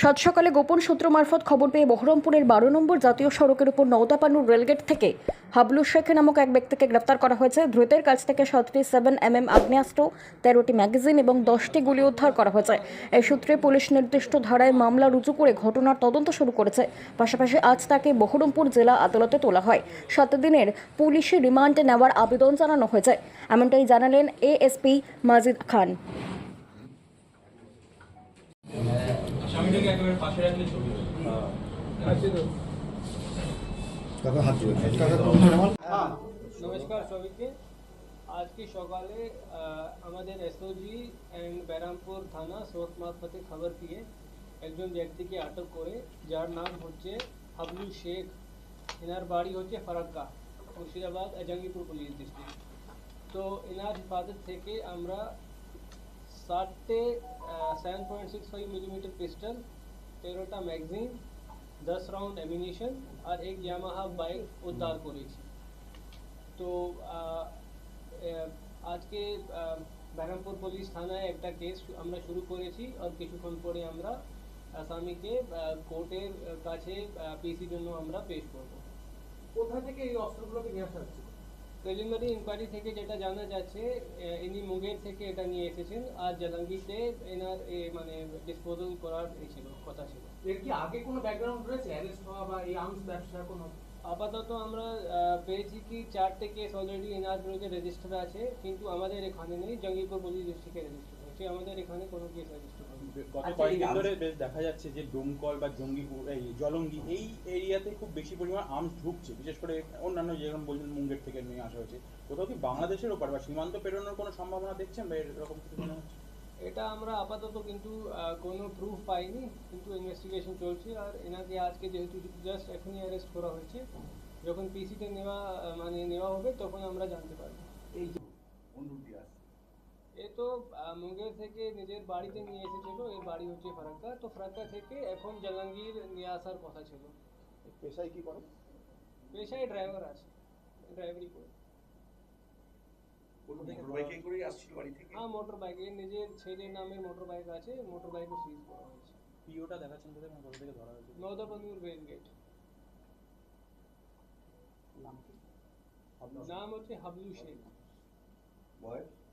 সাত সকালে গোপন সূত্র মারফত খবর পেয়ে বহরমপুরের বারো নম্বর জাতীয় সড়কের উপর নৌতাপানুর রেলগেট থেকে হাবলু শেখ নামক এক ব্যক্তিকে গ্রেপ্তার করা হয়েছে। ধৃতের কাছ থেকে সাতটি সেভেন এম এম আগ্নেয়াস্ত্র, তেরোটি ম্যাগাজিন এবং দশটি গুলি উদ্ধার করা হয়েছে। এই সূত্রে পুলিশ নির্দিষ্ট ধারায় মামলা রুজু করে ঘটনার তদন্ত শুরু করেছে। পাশাপাশি আজ তাকে বহরমপুর জেলা আদালতে তোলা হয়। সাত দিনের পুলিশি রিমান্ডে নেওয়ার আবেদন জানানো হয়েছে। এমনটাই জানালেন এএসপি মাজিদ খান। নমস্কার সবাইকে। আজকে সকালে আমাদের এসওজি অ্যান্ড ব্যারামপুর থানা সোর্স মারফতে খবর পেয়ে একজন ব্যক্তিকে আটক করে যার নাম হচ্ছে হাবলু শেখ। এনার বাড়ি হচ্ছে ফারাক্কা মুর্শিদাবাদ এজাঙ্গিপুর পুলিশ ডিস্ট্রিক্ট তো এনার হেফাজত থেকে আমরা ষাটটে seven point six five millimeter pistol তেরোটা ম্যাগজিন দশ রাউন্ড অ্যামিনেশন আর এক ইয়ামাহা বাইক উদ্ধার করেছি তো আজকে ব্যারামপুর পুলিশ থানায় একটা কেস আমরা শুরু করেছি আর কিছুক্ষণ পরে আমরা আসামিকে কোর্টের কাছে পিসির জন্য আমরা পেশ করব কোথা থেকে এই অস্ত্রগুলোকে নিয়ে আসা হচ্ছে প্রিলিমিনারি ইনকোয়ারি থেকে যেটা জানা যাচ্ছে ইনি মুঙ্গের থেকে এটা নিয়ে এসেছেন। আর জালাঙ্গিতে এনার এ, মানে ডিসপোজাল করার ছিল কথা ছিল। এর কি আগে কোনো ব্যাকগ্রাউন্ড রয়েছে? অ্যারেস্ট হওয়া বা এই আর্মস ব্যবসা কোনো? আপাতত আমরা পেয়েছি কি চারটে কেস অলরেডি এনার বিরুদ্ধে রেজিস্টার আছে কিন্তু আমাদের এখানে নেই। জঙ্গিপুর পুলিশ ডিস্ট্রিক্টে রেজিস্টার আমাদের এখানে কোনো কেস রেজিস্টার হয়নি। গত আচ্ছা, কয়েকদিন ধরে বেশ দেখা যাচ্ছে যে ডোমকল বা জঙ্গি এই জলঙ্গি এই এরিয়াতে খুব বেশি পরিমাণ আর্মস ঢুকছে বিশেষ করে অন্যান্য যেরকম বলছেন মুঙ্গের থেকে নিয়ে আসা হয়েছে। কোথাও কি বাংলাদেশের ওপর বা সীমান্ত পেরোনোর কোনো সম্ভাবনা দেখছেন বা এরকম কিছু মনে হচ্ছে? এটা আমরা আপাতত কিন্তু আহ, কোনো প্রুফ পাইনি কিন্তু ইনভেস্টিগেশন চলছে। আর এনাকে আজকে যেহেতু জাস্ট এখনই অ্যারেস্ট করা হয়েছে যখন পিসিতে নেওয়া মানে নেওয়া হবে তখন আমরা জানতে পারব। এ তো মুঙ্গের থেকে নিজের বাড়িতে নিয়ে এসেছিল এর বাড়ি হচ্ছে ফারাক্কা। তো ফারাক্কা থেকে এখন জালাঙ্গীর নিয়ে আসার কথা ছিল। পেশায় কি করেন পেশায় ড্রাইভার আছে ড্রাইভারি করে। মোটরবাইকে করে আসছিল বাড়ি থেকে? হ্যাঁ মোটর বাইক নিজের ছেলের নামে মোটর আছে সিজ করা হয়েছে। পিওটা দেখাচ্ছেন কোথায় মানে কোথা থেকে ধরা হয়েছে? নৌদাপানুর রেল গেট নাম কি? নাম হচ্ছে হাবলু শেখ বয়স বয়স হচ্ছে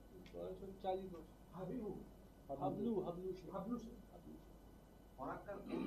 চালিশ বছর হাবিবু হাবলু হাবলু হাবলু। হাবলু শেখ। ফারাক্কার কোন